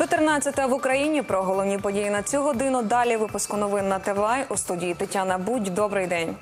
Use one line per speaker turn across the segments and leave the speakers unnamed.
14 в Україні про головні події на цю годину. Далі випуску новин на ТВА у студії Тетяна Будь. Добрий день.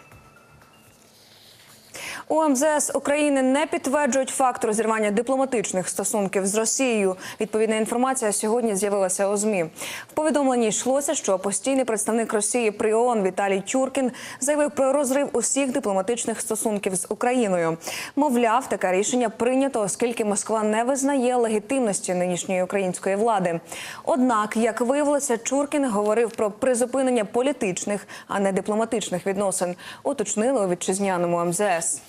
У МЗС України не підтверджують факт розірвання дипломатичних стосунків з Росією. Відповідна інформація сьогодні з'явилася у змі. В повідомленні йшлося, що постійний представник Росії при ООН Віталій Тюркін заявив про розрив усіх дипломатичних стосунків з Україною. Мовляв, таке рішення прийнято, оскільки Москва не визнає легітимності нинішньої української влади. Однак, як виявилося, Чуркін говорив про призупинення політичних, а не дипломатичних відносин. Уточнили у вітчизняному МЗС.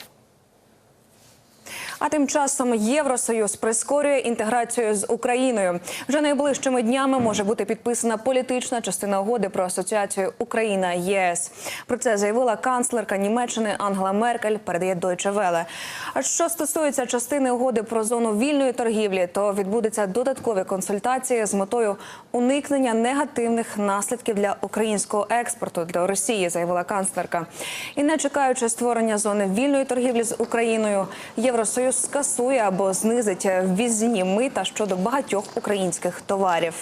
А тим часом Євросоюз прискорює інтеграцію з Україною. Вже найближчими днями може бути підписана політична частина угоди про асоціацію Україна ЄС. Про це заявила канцлерка Німеччини Ангела Меркель. Передає Deutsche Welle. А що стосується частини угоди про зону вільної торгівлі, то відбудуться додаткові консультації з метою уникнення негативних наслідків для українського експорту до Росії, заявила канцлерка. І не чекаючи створення зони вільної торгівлі з Україною, Євросоюз скасує або знизить ввізні мита щодо багатьох українських товарів.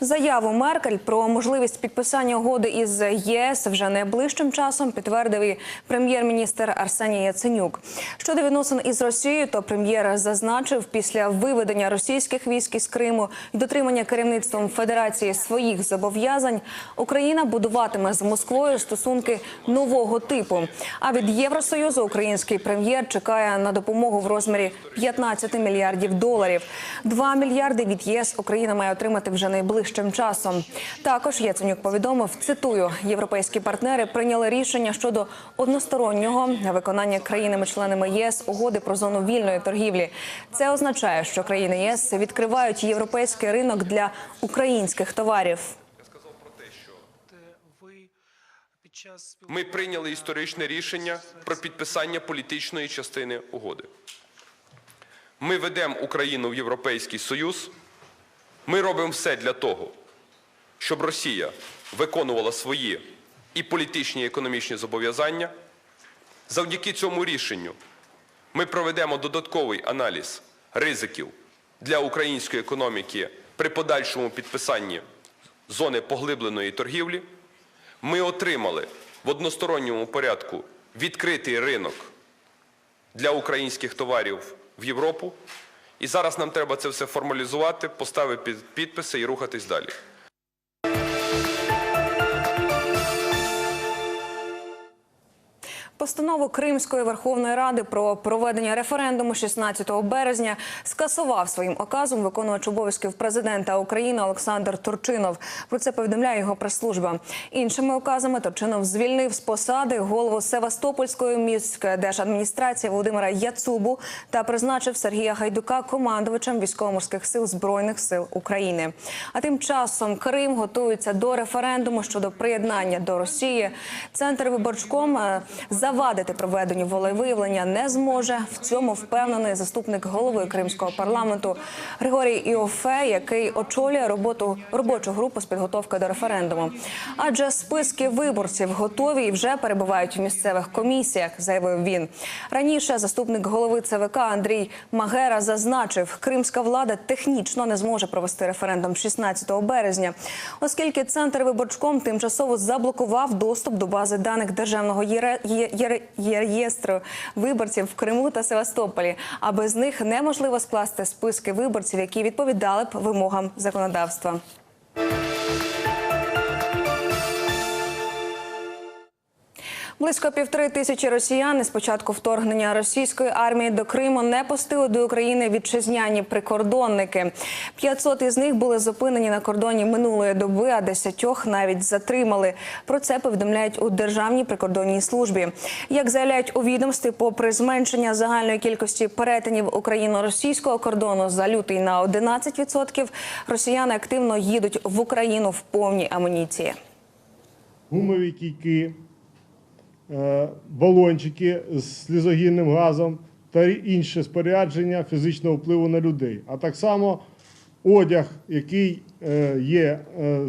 Заяву Меркель про можливість підписання угоди із ЄС вже найближчим часом підтвердив і прем'єр-міністр Арсеній Яценюк. Щодо відносин із Росією, то прем'єр зазначив, після виведення російських військ із Криму і дотримання керівництвом Федерації своїх зобов'язань, Україна будуватиме з Москвою стосунки нового типу. А від Євросоюзу український прем'єр чекає на допомогу в розмірі 15 мільярдів доларів. 2 мільярди від ЄС Україна має отримати вже найближчим часом. Також Яценюк повідомив, цитую, європейські партнери прийняли рішення щодо одностороннього виконання країнами-членами єС угоди про зону вільної торгівлі. Це означає, що країни ЄС відкривають європейський ринок для українських товарів.
Ми прийняли історичне рішення про підписання політичної частини угоди. Ми ведемо Україну в Європейський Союз. Ми робимо все для того, щоб Росія виконувала свої і політичні, і економічні зобов'язання. Завдяки цьому рішенню ми проведемо додатковий аналіз ризиків для української економіки при подальшому підписанні зони поглибленої торгівлі. Ми отримали в односторонньому порядку відкритий ринок для українських товарів в Європу. І зараз нам треба це все формалізувати, поставити під підписи і рухатись далі.
Постанову Кримської Верховної Ради про проведення референдуму 16 березня скасував своїм оказом виконувач обов'язків президента України Олександр Турчинов. Про це повідомляє його прес-служба. Іншими указами Турчинов звільнив з посади голову Севастопольської міської держадміністрації Володимира Яцубу та призначив Сергія Гайдука командувачем військово-морських сил збройних сил України. А тим часом Крим готується до референдуму щодо приєднання до Росії. Центр виборчком е, завадити проведенню волевиявлення не зможе. В цьому впевнений заступник голови кримського парламенту Григорій Іофе, який очолює роботу робочу групу з підготовки до референдуму. Адже списки виборців готові і вже перебувають в місцевих комісіях, заявив він. Раніше заступник голови ЦВК Андрій Магера зазначив, кримська влада технічно не зможе провести референдум 16 березня, оскільки центр виборчком тимчасово заблокував доступ до бази даних державного єре- є- єре- реєстру виборців в Криму та Севастополі. А без них неможливо скласти списки виборців, які відповідали б вимогам законодавства. Близько півтори тисячі росіян з початку вторгнення російської армії до Криму не пустили до України вітчизняні прикордонники. 500 із них були зупинені на кордоні минулої доби, а десятьох навіть затримали. Про це повідомляють у Державній прикордонній службі. Як заявляють у відомстві, попри зменшення загальної кількості перетинів україно-російського кордону за лютий на 11%, росіяни активно їдуть в Україну в повній амуніції.
гумові кійки, балончики з слізогінним газом та інше спорядження фізичного впливу на людей. А так само одяг, який е, є е,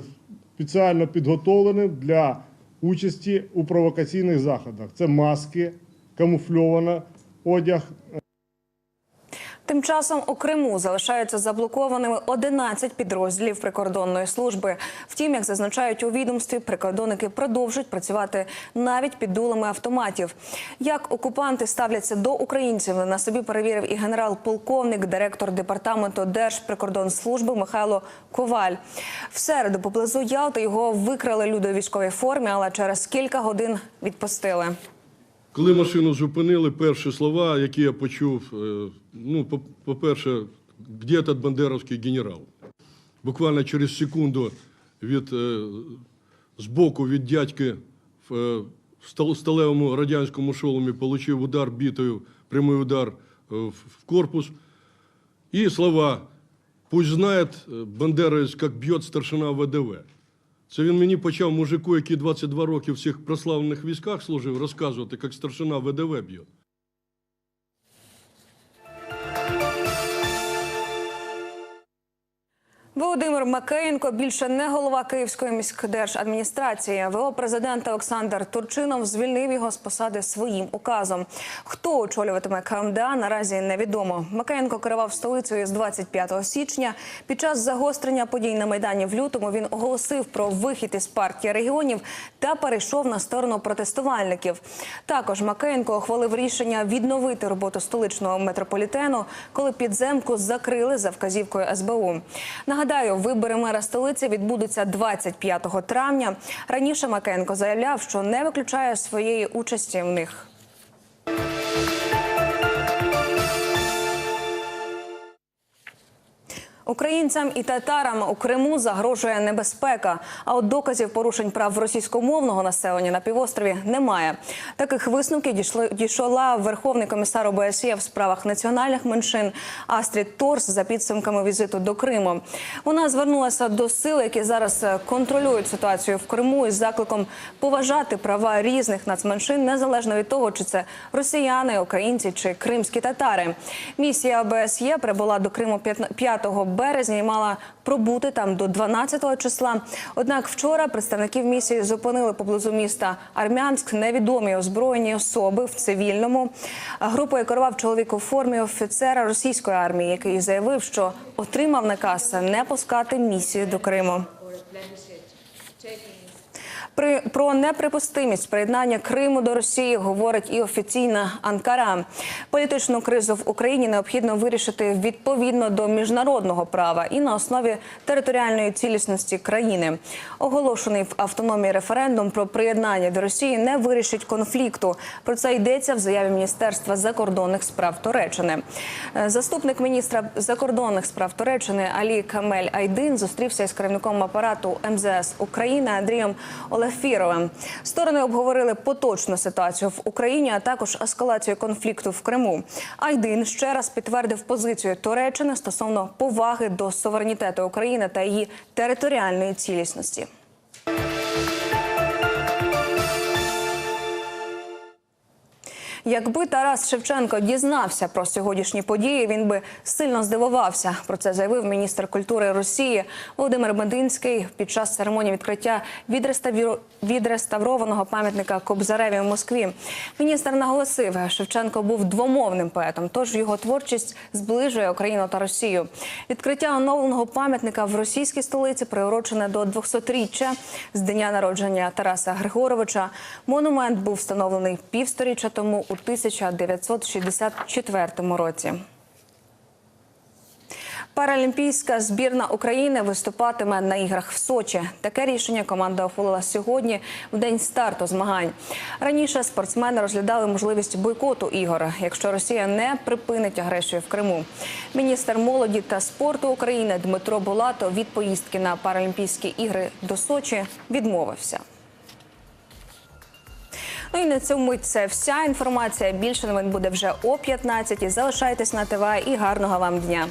спеціально підготовленим для участі у провокаційних заходах. Це маски, камуфльована одяг,
Тим часом у Криму залишаються заблокованими 11 підрозділів прикордонної служби. Втім, як зазначають у відомстві, прикордонники продовжують працювати навіть під дулами автоматів. Як окупанти ставляться до українців, на собі перевірив і генерал-полковник, директор департаменту Держприкордонслужби Михайло Коваль. В середу поблизу Ялти його викрали люди у військовій формі, але через кілька годин відпустили.
Коли машину зупинили, перші слова, які я почув, е, ну, по- по-перше, де этот бандеровський генерал? Буквально через секунду від, е, збоку від дядьки в е, сталевому радянському шоломі отримав удар бітою, прямий удар в корпус. І слова «Пусть знає бандеровець, як б'є старшина ВДВ». Це він мені почав мужику, який 22 роки в цих прославлених військах служив, розказувати, як старшина ВДВ б'є.
Володимир Макеєнко більше не голова Київської міськдержадміністрації. ВО президент Олександр Турчинов звільнив його з посади своїм указом. Хто очолюватиме КМДА, наразі невідомо. Макеєнко керував столицею з 25 січня. Під час загострення подій на майдані в лютому він оголосив про вихід із партії регіонів та перейшов на сторону протестувальників. Також Макеєнко ухвалив рішення відновити роботу столичного метрополітену, коли підземку закрили за вказівкою СБУ. Нагадаю, вибори мера столиці відбудуться 25 травня. Раніше Макенко заявляв, що не виключає своєї участі в них. Українцям і татарам у Криму загрожує небезпека. А от доказів порушень прав російськомовного населення на півострові немає. Таких висновків дійшло дійшла Верховний комісар ОБСЄ в справах національних меншин Астрід Торс за підсумками візиту до Криму. Вона звернулася до сил, які зараз е, контролюють ситуацію в Криму із закликом поважати права різних нацменшин незалежно від того, чи це росіяни, українці чи кримські татари. Місія ОБСЄ прибула до Криму 5 березня і мала пробути там до 12 числа. Однак вчора представників місії зупинили поблизу міста Армянськ невідомі озброєні особи в цивільному. Групою керував чоловік у формі офіцера російської армії, який заявив, що отримав наказ не пускати місію до Криму. При про неприпустимість приєднання Криму до Росії говорить і офіційна Анкара. Політичну кризу в Україні необхідно вирішити відповідно до міжнародного права і на основі територіальної цілісності країни. Оголошений в автономії референдум про приєднання до Росії не вирішить конфлікту. Про це йдеться в заяві Міністерства закордонних справ Туреччини. Е, Заступник міністра закордонних справ Туреччини Алі Камель Айдин зустрівся із керівником апарату МЗС України Андрієм Олефіровим. Сторони обговорили поточну ситуацію в Україні, а також ескалацію конфлікту в Криму. Айдин ще раз підтвердив позицію Туреччини стосовно поваги до суверенітету України та її територіальної цілісності. Якби Тарас Шевченко дізнався про сьогоднішні події, він би сильно здивувався. Про це заявив міністр культури Росії Володимир Мединський під час церемонії відкриття відреставрованого пам'ятника Кобзареві в Москві. Міністр наголосив, Шевченко був двомовним поетом, тож його творчість зближує Україну та Росію. Відкриття оновленого пам'ятника в російській столиці приурочене до 200-річчя з дня народження Тараса Григоровича. Монумент був встановлений півсторіччя тому у 1964 році. Паралімпійська збірна України виступатиме на іграх в Сочі. Таке рішення команда ухвалила сьогодні в день старту змагань. Раніше спортсмени розглядали можливість бойкоту ігор, якщо Росія не припинить агресію в Криму. Міністр молоді та спорту України Дмитро Булато від поїздки на Паралімпійські ігри до Сочі відмовився. Ну і на цьому це вся інформація. Більше новин буде вже о 15. Залишайтесь на ТВ і гарного вам дня.